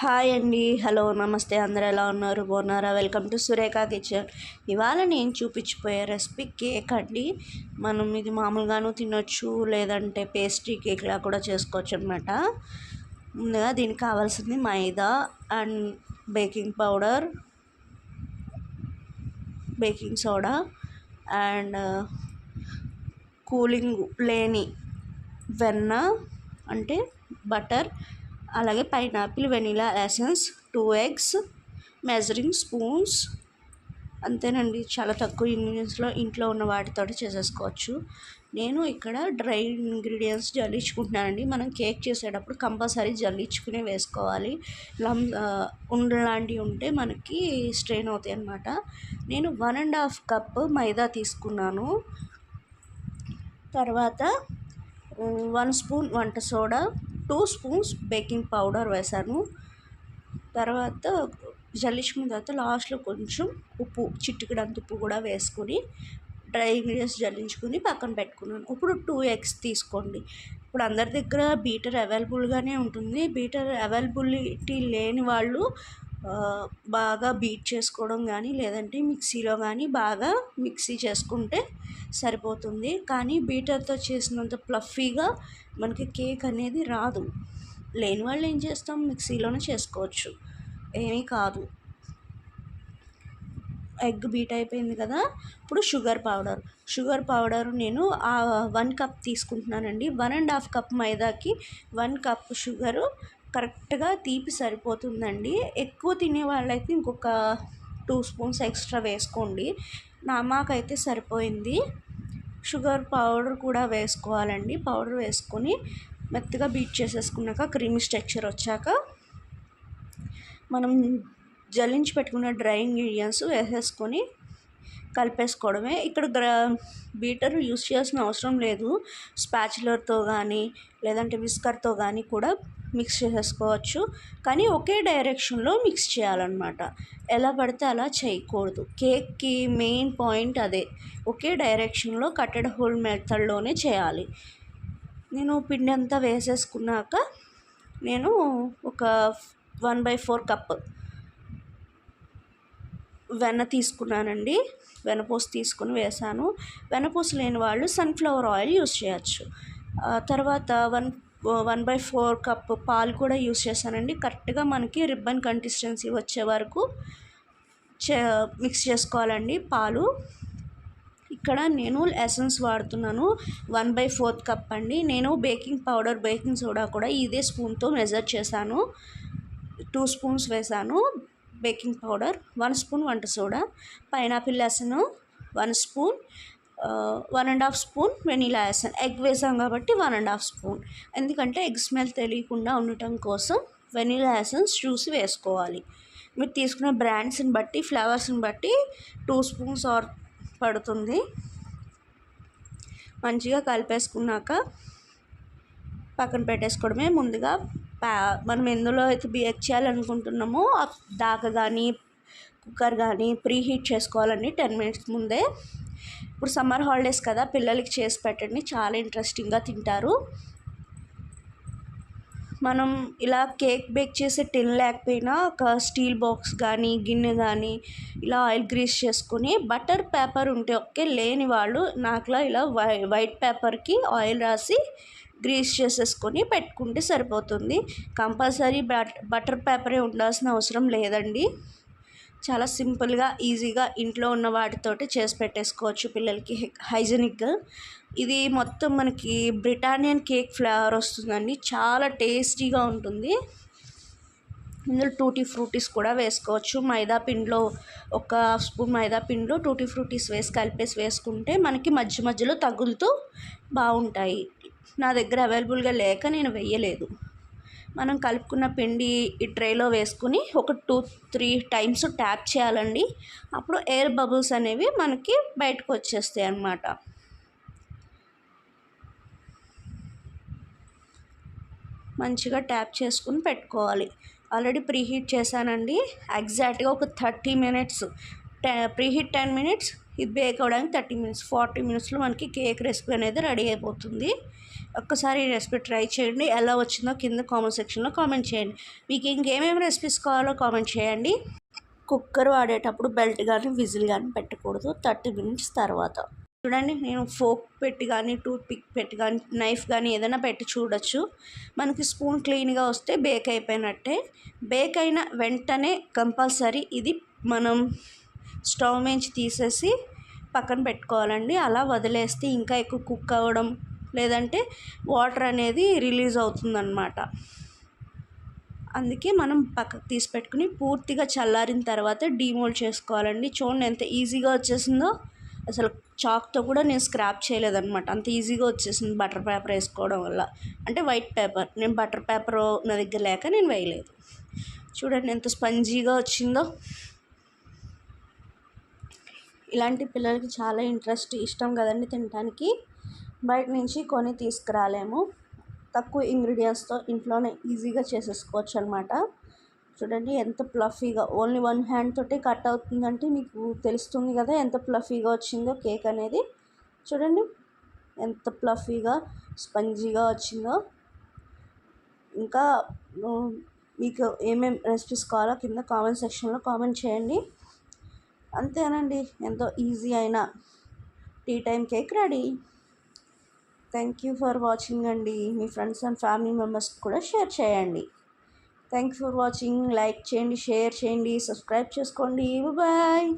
Hi అండి. Hello నమస్తే. అందరు ఎలా ఉన్నారు? బాగున్నారా? Welcome to Surekha kitchen. ఇవాళ నేను చూపించిపోయే రెసిపీ కేక్ అండి. మనం ఇది మామూలుగాను తినొచ్చు లేదంటే పేస్ట్రీ కేక్లా కూడా చేసుకోవచ్చు అనమాట ముందుగా దీనికి కావాల్సింది maida and baking powder baking soda and cooling లేని వెన్న అంటే బటర్ అలాగే pineapple vanilla essence two eggs measuring spoons. అంతేనండి. చాలా తక్కువ ఇంగ్రీడియంట్స్లో ఇంట్లో ఉన్న వాటితో చేసేసుకోవచ్చు. నేను ఇక్కడ డ్రై ఇంగ్రీడియంట్స్ జల్లించుకుంటున్నానండి. మనం కేక్ చేసేటప్పుడు కంపల్సరీ జల్లించుకునే వేసుకోవాలి. లమ్ ఉండలాంటివి ఉంటే మనకి స్ట్రెయిన్ అవుతాయి అన్నమాట. నేను one and half cup maida తీసుకున్నాను. తర్వాత వన్ స్పూన్ వంట soda two spoons baking powder వేసాను. తర్వాత జల్లించుకున్న తర్వాత లాస్ట్లో కొంచెం ఉప్పు చిటికెడంత ఉప్పు కూడా వేసుకొని డ్రై ఇంగ్రీడియంట్స్ జల్లించుకుని పక్కన పెట్టుకున్నాను. ఇప్పుడు టూ ఎగ్స్ తీసుకోండి. ఇప్పుడు అందరి దగ్గర బీటర్ అవైలబుల్గానే ఉంటుంది. బీటర్ అవైలబిలిటీ లేని వాళ్ళు బాగా బీట్ చేసుకోవడం కానీ లేదంటే మిక్సీలో కానీ బాగా మిక్సీ చేసుకుంటే సరిపోతుంది. కానీ బీటర్తో చేసినంత ప్లఫీగా మనకి కేక్ అనేది రాదు. లేని వాళ్ళు ఏం చేస్తాం? మిక్సీలోనే చేసుకోవచ్చు. ఏమీ కాదు. ఎగ్ బీట్ అయిపోయింది కదా? ఇప్పుడు షుగర్ పౌడర్. షుగర్ పౌడర్ నేను వన్ కప్ తీసుకుంటున్నానండి. వన్ అండ్ హాఫ్ కప్ మైదాకి వన్ కప్ షుగరు కరెక్ట్గా తీపి సరిపోతుందండి. ఎక్కువ తినే వాళ్ళైతే ఇంకొక టూ స్పూన్స్ ఎక్స్ట్రా వేసుకోండి. నా మాకైతే సరిపోయింది. షుగర్ పౌడర్ కూడా వేసుకోవాలండి. పౌడర్ వేసుకొని మెత్తగా బీట్ చేసేసుకున్నాక క్రీమీ స్ట్రక్చర్ వచ్చాక మనం జల్లించి పెట్టుకున్న డ్రై ఇంగ్రీడియంట్స్ వేసేసుకొని కలిపేసుకోవడమే. ఇక్కడ బీటర్ యూస్ చేయాల్సిన అవసరం లేదు. స్పాచులర్తో కానీ లేదంటే విస్కర్తో కానీ కూడా మిక్స్ చేసేసుకోవచ్చు. కానీ ఒకే డైరెక్షన్లో మిక్స్ చేయాలన్నమాట. ఎలా పడితే అలా చేయకూడదు. కేక్కి మెయిన్ పాయింట్ అదే. ఒకే డైరెక్షన్లో కట్టెడ్ హోల్ మెథడ్లోనే చేయాలి. నేను పిండి అంతా వేసేసుకున్నాక నేను ఒక వన్ బై ఫోర్ కప్ వెన్న తీసుకున్నానండి. వెనపూస తీసుకుని వేసాను. వెనపూస లేని వాళ్ళు సన్ఫ్లవర్ ఆయిల్ యూస్ చేయొచ్చు. తర్వాత one one by four cup పాలు కూడా యూస్ చేశానండి. కరెక్ట్గా మనకి రిబ్బన్ కన్సిస్టెన్సీ వచ్చే వరకు మిక్స్ చేసుకోవాలండి పాలు. ఇక్కడ నేను ఎసెన్స్ వాడుతున్నాను వన్ బై ఫోర్త్ కప్ అండి. నేను బేకింగ్ పౌడర్ బేకింగ్ సోడా కూడా ఇదే స్పూన్తో మెజర్ చేశాను. టూ స్పూన్స్ వేసాను బేకింగ్ పౌడర్ వన్ స్పూన్ వంట soda pineapple essence one spoon one and half spoon vanilla essence egg వేసాం కాబట్టి వన్ అండ్ హాఫ్ స్పూన్. ఎందుకంటే ఎగ్ స్మెల్ తెలియకుండా ఉండటం కోసం వెనీలా ఎసెన్స్ చూసి వేసుకోవాలి. మీరు తీసుకున్న బ్రాండ్స్ని బట్టి ఫ్లేవర్స్ని బట్టి టూ స్పూన్స్ ఆర్ పడుతుంది. మంచిగా కలిపేసుకున్నాక పక్కన పెట్టేసుకోవడమే. ముందుగా ప్యా మనం ఎందులో అయితే బేక్ చేయాలనుకుంటున్నామో దాకా కానీ కుక్కర్ కానీ ప్రీ హీట్ చేసుకోవాలండి టెన్ మినిట్స్ ముందే ఇప్పుడు సమ్మర్ హాలిడేస్ కదా పిల్లలకి చేసి పెట్టండి. చాలా ఇంట్రెస్టింగ్గా తింటారు. మనం ఇలా కేక్ బేక్ చేసే టిన్ లేకపోయినా ఒక స్టీల్ బాక్స్ కానీ గిన్నె కానీ ఇలా ఆయిల్ గ్రీస్ చేసుకొని బటర్ పేపర్ ఉంటే ఒకే లేని వాళ్ళు నాకులా ఇలా వై వైట్ పేపర్కి ఆయిల్ రాసి గ్రీస్ చేసేసుకొని పెట్టుకుంటే సరిపోతుంది. కంపల్సరీ బటర్ పేపరే ఉండాల్సిన అవసరం లేదండి. చాలా సింపుల్గా ఈజీగా ఇంట్లో ఉన్న వాటితోటి చేసి పెట్టేసుకోవచ్చు పిల్లలకి. హైజెనిక్గా. ఇది మొత్తం మనకి బ్రిటానియన్ కేక్ ఫ్లేవర్ వస్తుందండి. చాలా టేస్టీగా ఉంటుంది. ఇందులో టూటీ ఫ్రూటీస్ కూడా వేసుకోవచ్చు. మైదా పిండిలో ఒక స్పూన్ మైదా పిండిలో టూటీ ఫ్రూటీస్ వేసి కలిపేసి వేసుకుంటే మనకి మధ్య మధ్యలో తగులుతూ బాగుంటాయి. నా దగ్గర అవైలబుల్గా లేక నేను వెయ్యలేదు మనం కలుపుకున్న పిండి ఈ ట్రేలో వేసుకుని ఒక టూ త్రీ టైమ్స్ ట్యాప్ చేయాలండి. అప్పుడు ఎయిర్ బబుల్స్ అనేవి మనకి బయటకు వచ్చేస్తాయి అన్నమాట. మంచిగా ట్యాప్ చేసుకుని పెట్టుకోవాలి. ఆల్రెడీ ప్రీహీట్ చేశానండి. ఎగ్జాక్ట్గా ఒక thirty minutes preheat ten minutes ఇది బేక్ అవ్వడానికి థర్టీ మినిట్స్ ఫార్టీ మినిట్స్లో మనకి కేక్ రెసిపీ అనేది రెడీ అయిపోతుంది. ఒక్కసారి ఈ రెసిపీ ట్రై చేయండి. ఎలా వచ్చిందో కింద కామెంట్ సెక్షన్లో కామెంట్ చేయండి. మీకు ఇంకేమేమి రెసిపీస్ కావాలో కామెంట్ చేయండి. కుక్కర్ వాడేటప్పుడు బెల్ట్ కానీ విజిల్ కానీ పెట్టకూడదు. థర్టీ మినిట్స్ తర్వాత. చూడండి నేను ఫోక్ పెట్టి కానీ టూత్ పిక్ పెట్టి కానీ నైఫ్ కానీ ఏదైనా పెట్టి చూడొచ్చు. మనకి స్పూన్ క్లీన్గా వస్తే బేక్ అయిపోయినట్టే. బేక్ అయిన వెంటనే కంపల్సరీ ఇది మనం స్టవ్ మించి తీసేసి పక్కన పెట్టుకోవాలండి. అలా వదిలేస్తే ఇంకా ఎక్కువ కుక్ అవ్వడం లేదంటే వాటర్ అనేది రిలీజ్ అవుతుందన్నమాట. అందుకే మనం పక్కకు తీసి పెట్టుకుని పూర్తిగా చల్లారిన తర్వాత డీమోల్డ్ చేసుకోవాలండి. చూడండి ఎంత ఈజీగా వచ్చేసిందో. అసలు చాక్తో కూడా నేను స్క్రాప్ చేయలేదన్నమాట. అంత ఈజీగా వచ్చేసింది బటర్ పేపర్ వేసుకోవడం వల్ల. అంటే వైట్ పేపర్. నేను బటర్ పేపర్ నా దగ్గర లేక నేను వేయలేదు. చూడండి ఎంత స్పంజీగా వచ్చిందో. ఇలాంటి పిల్లలకి చాలా ఇంట్రెస్ట్ ఇష్టం కదండి తినడానికి బయట నుంచి కొని తీసుకురాలేము. తక్కువ ఇంగ్రీడియంట్స్తో ఇంట్లోనే ఈజీగా చేసేసుకోవచ్చు అనమాట చూడండి ఎంత ప్లఫీగా ఓన్లీ వన్ హ్యాండ్ తోటి కట్ అవుతుందంటే మీకు తెలుస్తుంది కదా ఎంత ప్లఫీగా వచ్చిందో కేక్ అనేది. చూడండి ఎంత ప్లఫీగా స్పంజీగా వచ్చిందో. ఇంకా మీకు ఏమేమి రెసిపీస్ కావాలో కింద కామెంట్ సెక్షన్లో కామెంట్ చేయండి. అంతేనండి ఎంతో ఈజీ అయిన tea time cake ready. Thank you for watching అండి. మీ ఫ్రెండ్స్ అండ్ ఫ్యామిలీ మెంబర్స్కి కూడా షేర్ చేయండి. Thank you for watching like చేయండి షేర్ చేయండి సబ్స్క్రైబ్ చేసుకోండి. బాయ్